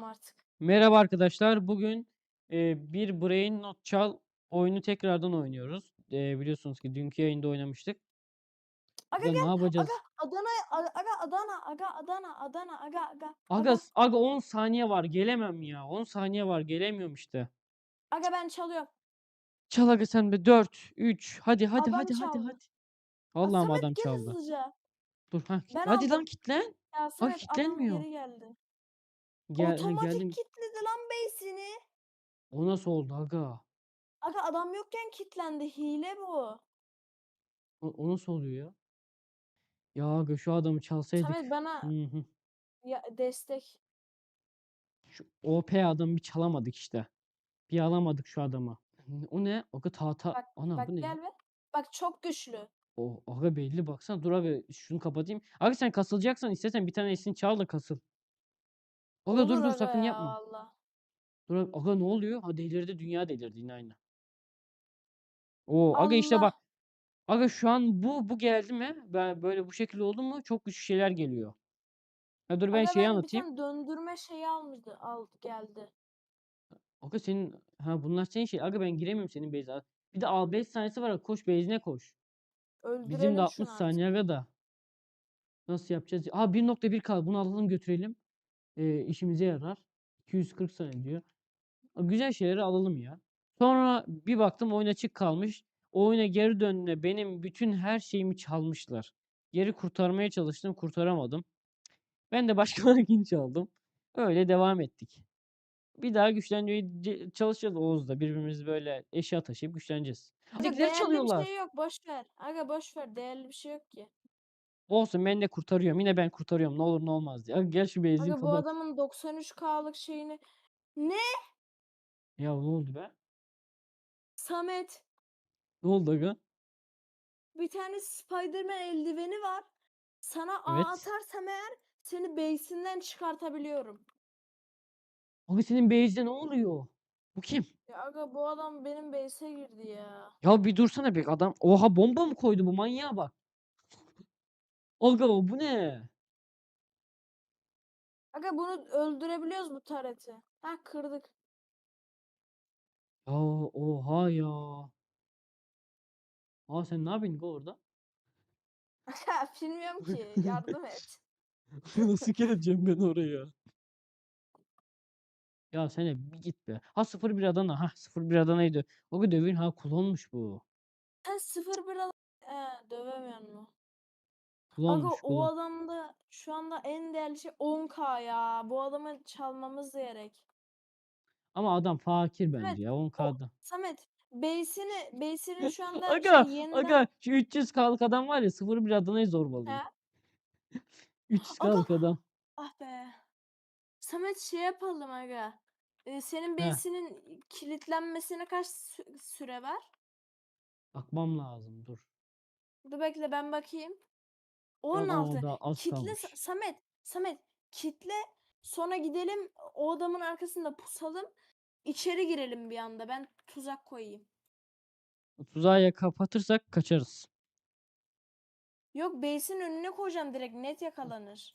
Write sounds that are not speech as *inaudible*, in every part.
Başlayalım artık. Merhaba arkadaşlar. Bugün e, bir Brain Not Çal oyunu tekrardan oynuyoruz. E, biliyorsunuz ki dünkü yayında oynamıştık. Aga gel. ne yapacağız? Aga Adana, aga Adana, aga Adana, Adana, aga aga. Aga, Aga, s- aga 10 saniye var. Gelemem ya. 10 saniye var. Gelemiyorum işte. aga ben çalıyorum. Çal aga sen de 4, 3. Hadi hadi Adam hadi hadi çaldı. hadi. Allah'ım Samet adam gel çaldı. hızlıca. Dur ha. Ben Hadi lan aldım. kitlen. Ya Samet adam kilitlenmiyor. geri geldi. Gel, ha, Otomatik geldim. kilitledi lan base'ini. O nasıl oldu aga? Aga adam yokken kilitlendi. Hile bu. O, o nasıl oluyor ya? Ya aga şu adamı çalsaydık. Samet bana Hı hı. ya, destek. Şu OP adamı bir çalamadık işte. Bir alamadık şu adamı. N- O ne? Aga tahta. Bak Ana bak bu ne? gel be. Bak çok güçlü. O aga belli baksana. Dur abi şunu kapatayım. Aga sen kasılacaksan istersen bir tane esin çal da kasıl. Aga dur dur aga sakın ya yapma. Allah. Dur. Aga ne oluyor? Ha delirdi dünya delirdi yine aynı. Oo aga işte Allah. bak. Aga şu an bu bu geldi mi? Ben böyle bu şekilde oldu mu? Çok güçlü şeyler geliyor. Ha dur ben Aga şeyi ben bir anlatayım. tane döndürme şeyi almıştı. Al geldi. Aga senin ha bunlar senin şey. Aga ben giremiyorum senin base'e. Bir de al 5 saniyesi var. Koş base'ine koş. Bizim de Öldürelim 60 şunu artık. saniye aga da. Nasıl yapacağız? Aa 1.1 kaldı. Bunu alalım götürelim. Ee, işimize yarar. 240 saniye diyor. Güzel şeyleri alalım ya. Sonra bir baktım oyun açık kalmış. O oyuna geri döndüğümde benim bütün her şeyimi çalmışlar. Geri kurtarmaya çalıştım, kurtaramadım. Ben de başkalarınkini *laughs* çaldım. Öyle devam ettik. Bir daha güçlenmeye çalışacağız Oğuz'la. Birbirimizi böyle eşya taşıyıp güçleneceğiz. Aga değerli bir çalıyorlar. şey yok boş ver. Aga boş ver değerli bir şey yok ki. Olsun ben de kurtarıyorum. Yine ben kurtarıyorum. Ne olur ne olmaz diye. Aga gel şu benzin Aga bu kapat. adamın 93K'lık şeyini. Ne? Ya ne oldu be? Samet Ne oldu aga? bir tane Spider-Man eldiveni var. Sana A Evet. atarsam eğer seni base'inden çıkartabiliyorum. Aga senin base'de ne oluyor? Bu kim? Ya aga bu adam benim base'e girdi ya. Ya bir dursana bir adam. Oha bomba mı koydu bu manyağa bak. Aga bu ne? Aga bunu öldürebiliyoruz bu tareti. Ha kırdık. Ya oha ya. Aa sen ne yapıyorsun aga orada? Aga bilmiyorum ki yardım et. *laughs* Nasıl geleceğim ben oraya? Ya sen bir git be. Ha 01 Adana. Ha 01 Adana'ydı. Aga dövün ha kullanmış bu. Sen 0-1 al. He dövemiyor mu? Aga Kullanmış o kullan. adamda şu anda en değerli şey 10k ya. Bu adamı çalmamız gerek. Ama adam fakir Evet, bence ya O 10k'da. Samet base'ini base'ini şu *laughs* anda Aga şey yeniden aga şu 300k'lık adam var ya 01 Adana'yı He? *laughs* zorbalıyor. Aga 300k'lık adam. ah be. Samet şey yapalım aga. Ee, senin He. kilitlenmesine kaç sü- süre var? Bakmam lazım dur. Dur bekle ben bakayım. Yok ama 16. o da az Kitle kalmış. Sa- Samet. Samet kitle sonra gidelim o adamın arkasında pusalım. İçeri girelim bir anda. Ben tuzak koyayım. Tuzağı ya kapatırsak kaçarız. Yok base'in önüne koyacağım direkt net yakalanır.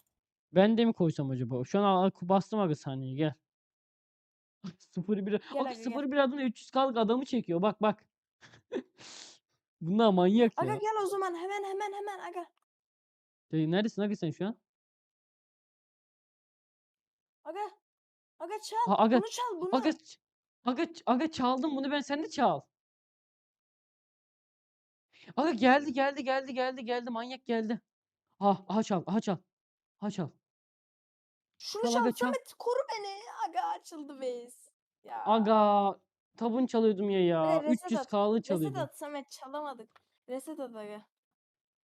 Ben de mi koysam acaba? Şu an al- bastım aga saniye gel. *laughs* 01 Gel Aga aga gel. 01 adına 300k'lık adamı çekiyor. Bak bak. *laughs* Bunlar manyak Aga ya. gel o zaman hemen hemen hemen aga. Şey, neredesin aga sen şu an? Aga. Aga çal. Ha, aga, bunu çal bunu. aga, aga, aga çaldım bunu ben sen de çal. Aga geldi geldi geldi geldi geldi manyak geldi. Ha aha çal aha çal. Aha çal. Şunu Çal çal çal. Samet koru beni. Aga açıldı base. Ya. Aga tabun çalıyordum ya ya. Aga reset at. 300k'lı Reset çalıyordum. at Samet çalamadık. Reset at aga.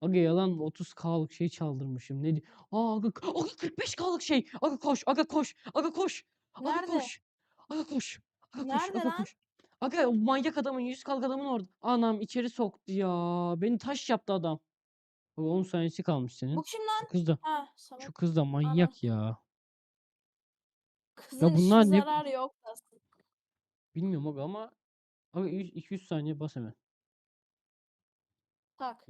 Aga yalan 30k'lık şey çaldırmışım. Ne di- Aa aga, aga 45k'lık şey. Aga koş aga koş. Aga koş. Aga Nerede? koş. Aga koş. Aga koş. Nerede Aga lan? koş. Aga o manyak adamın 100k'lık adamın orada. Anam içeri soktu ya. Beni taş yaptı adam. Aga 10 saniyesi kalmış senin. Bu kim lan? Şu kız da Ha şu kız da manyak ya. Kızın bunlar hiçbir ne- zararı yok aslında. Bilmiyorum aga ama aga 100 200 saniye bas hemen. Tak.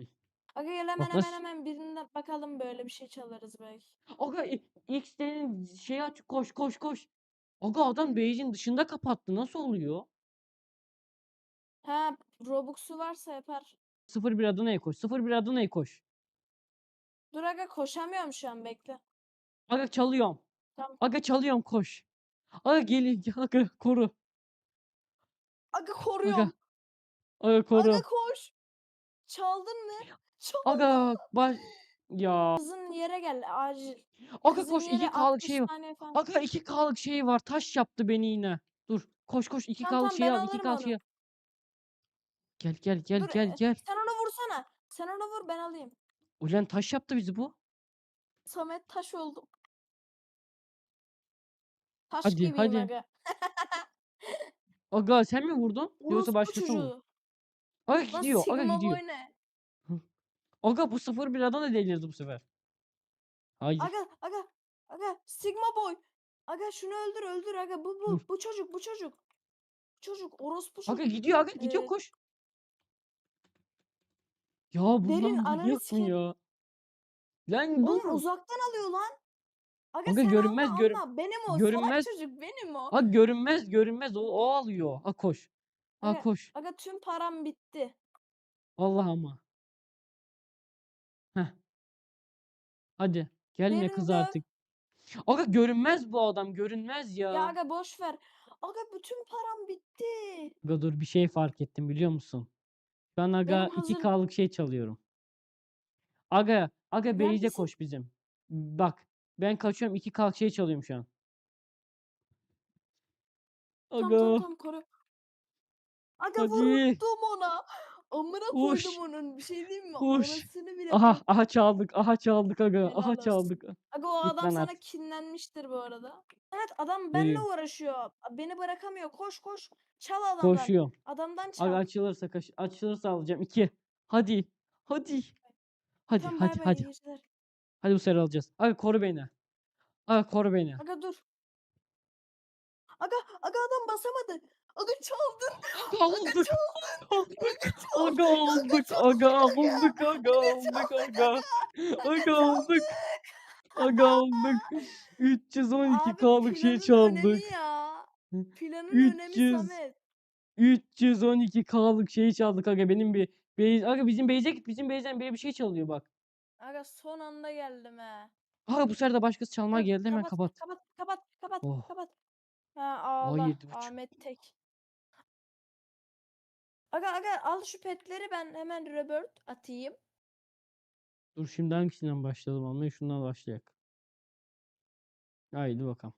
Aga gel hemen hemen nasıl- hemen birinden bakalım böyle bir şey çalarız belki. Aga i- X'lerin şeyi aç koş koş koş. Aga adam base'in dışında kapattı. Nasıl oluyor? Ha Robux'u varsa yapar. 01 Adana'ya koş. 01 Adana'ya koş. Dur aga koşamıyorum şu an bekle. Aga çalıyorum. Tamam. Aga çalıyorum koş. Aga gel aga koru. Aga koruyorum. Aga koru. Aga koş. Çaldın mı? Çaldın. Aga baş ya. Kızın yere gel acil. Aga koş yere 2K'lık 60 şey var. falan. Aga 2K'lık şey var. Taş yaptı beni yine. Dur. Koş koş 2K'lık tamam, şeyi ben al. alırım 2K'lık onu. şeyi al. Gel gel gel Dur, gel e, gel. Sen onu vursana. Sen onu vur ben alayım. Ulan taş yaptı bizi bu. Samet taş oldum. Taş Hadi, gibiyim hadi. aga. Aga sen mi *laughs* vurdun? Yoksa Orospu başkası mı? çocuğu. Aga Lan gidiyor. Aga Sigma gidiyor. boy ne? Aga bu 01 Adana delirdi bu sefer. Hayır. Aga aga aga Sigma boy. Aga şunu öldür öldür aga bu bu Dur. bu çocuk bu çocuk. Çocuk orospu çocuk. Aga gidiyor aga gidiyor Ee, koş. Ya Derin, ananı manyak mı sikeyim. ya? Lan. Oğlum uzaktan alıyor lan. Aga, Aga sen görünmez, alma, görün- alma. Benim o görünmez. salak çocuk benim o. Ha görünmez görünmez o, o alıyor. Ha koş. Ha Aga, koş. aga tüm param bitti. Allah ama. Hadi. Gelme kız artık. Aga görünmez bu adam görünmez ya. Ya aga boş ver. Aga bütün param bitti. Aga dur bir şey fark ettim biliyor musun? Ben aga Benim hazır- 2K'lık şey çalıyorum. Aga, aga Neredesin? koş bizim. Bak, ben kaçıyorum 2K'lık şey çalıyorum şu an. Tamam Aga, tamam tamam koru. Aga hadi. vurdum ona. Amına Koş. koydum onun. Bir şey diyeyim mi? Koş. Anasını bile Aha, aha çaldık, aha çaldık aga, Helal aha olsun. çaldık. Aga o Git adam lan sana at. kinlenmiştir bu arada. Evet adam benimle Veriyor. uğraşıyor. Beni bırakamıyor. Koş koş. Çal adamdan. Koşuyorum. Adamdan çal. Aga açılırsa kaç, açılırsa alacağım. 2. Hadi. Hadi. Hadi, Tamam hadi, bay bay hadi. iyi geceler. Hadi bu sefer alacağız. Aga koru beni. Aga koru beni. Aga dur. Aga aga adam basamadı. Aga çaldın. Aga aldık. Aga aldık. Aga aldık. Aga aldık. Aga. Aga aldık. Aga aldık. 312 Abi K'lık şey çaldık. Planın 300. önemi Samet. 312 K'lık şeyi çaldık aga benim bir base aga bizim base'e git bizim biri bir şey çalıyor bak. Aga son anda geldim he. Aga bu sefer de başkası çalmaya geldi hemen kapat. Kapat kapat kapat Oh. kapat. Ha ağla. buçuk. Ahmet Tek. Aga aga al şu petleri ben hemen Robert atayım. Dur şimdi hangisinden başlayalım almaya şundan başlayak. Haydi bakalım.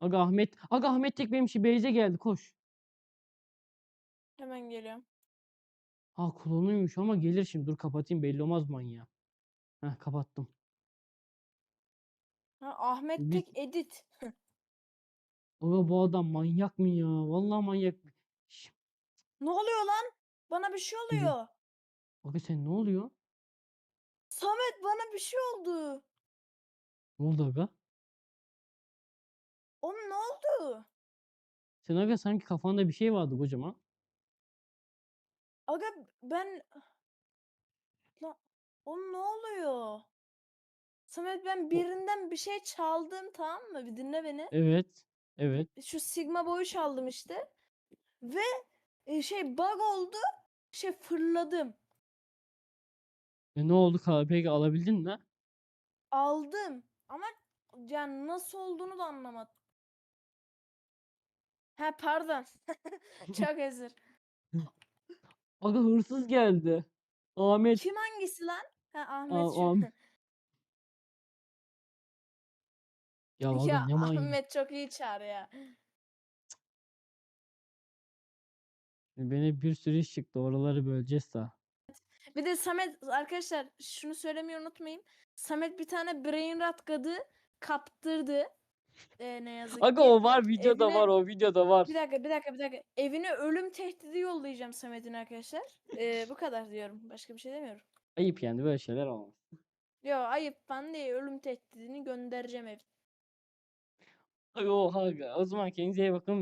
Aga Ahmet, aga Ahmet tek benim şey base'e geldi koş. Hemen geliyorum. Ha klonuymuş ama gelir şimdi dur kapatayım belli olmaz manyağı. Heh kapattım. Ha, Ahmet Bir- Tek edit. *laughs* Aga bu adam manyak mı ya? Vallahi manyak. Şş, Ne oluyor lan? Bana bir şey oluyor. Aga sen ne oluyor? Samet bana bir şey oldu. Ne oldu aga? Oğlum ne oldu? Sen aga sanki kafanda bir şey vardı kocaman. Aga ben... Lan oğlum ne oluyor? Samet ben birinden bir şey çaldım tamam mı? Bir dinle beni. Evet. Evet. Şu Sigma boyu çaldım işte. Ve e, şey bug oldu. Şey fırladım. E ne oldu peki alabildin mi? Aldım. Ama yani nasıl olduğunu da anlamadım. Ha pardon. *laughs* *laughs* Çok özür. Aga hırsız geldi. Ahmet. Kim hangisi lan? Ha Ahmet Aa. *laughs* Ahmet. Ya Ya ne manyak. Ahmet çok iyi çağır ya. Beni bir sürü iş çıktı. Oraları böleceğiz daha. Bir de Samet arkadaşlar şunu söylemeyi unutmayın. Samet bir tane brain rot gadı kaptırdı. Ee, ne yazık Aga ki. o var videoda evine- var o videoda var. Bir dakika bir dakika bir dakika. Evine ölüm tehdidi yollayacağım Samet'in arkadaşlar. Ee, bu kadar diyorum. Başka bir şey demiyorum. Ayıp yani böyle şeyler olmaz. Yo ayıp ben değil ölüm tehdidini göndereceğim ev. Oha. O zaman kendinize iyi bakın.